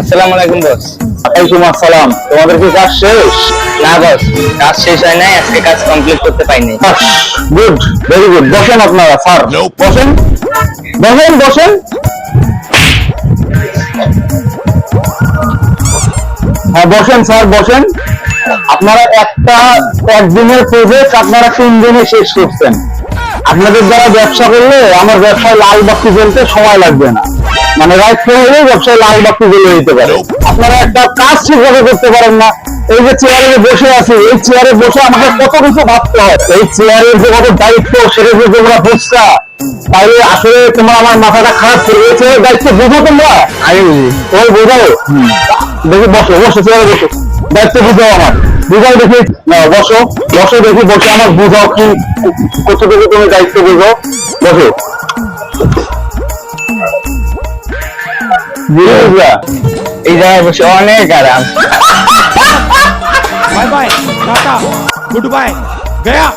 আসসালামু আলাইকুম বস ওয়ালাইকুম আসসালাম। তোমাদের কি কাজ শেষ? না বস কাজ শেষ হয় নাই আজকে কাজ কমপ্লিট করতে পাইনি গুড ভেরি গুড বসেন আপনারা স্যার বসেন। বসেন বসেন। হ্যাঁ বসেন স্যার বসেন। আপনারা একটা একদিনের প্রজেক্ট আপনারা তিন দিনে শেষ করছেন। আপনাদের দ্বারা ব্যবসা করলে আমার ব্যবসায় লাল বাতি জ্বলতে সময় লাগবে না। মানে রাইট হলে ব্যবসায় লাল বাতি জ্বলে দিতে পারে। আপনারা একটা কাজ ঠিকভাবে করতে পারেন না। এই যে চেয়ারে বসে আছি এই চেয়ারে বসে আমাকে কত কিছু ভাবতে হয়। এই চেয়ারের যে কত দায়িত্ব সেটা যে তোমরা বুঝছা তাহলে আসলে তোমার আমার মাথাটা খারাপ করে চেয়ারের দায়িত্ব বুঝো তোমরা? আমি তোমার বোঝাও? দেখি বসো বসো চেয়ারে বসো। দায়িত্ব বুঝাও আমার। বুঝাও দেখি। না বসো বসো দেখি বসে আমার বুঝাও কি কতটুকু তুমি দায়িত্ব বুঝো বসো। Viúva. E dava só, né, cara? Bye, bye. Tata. Goodbye. Ganha.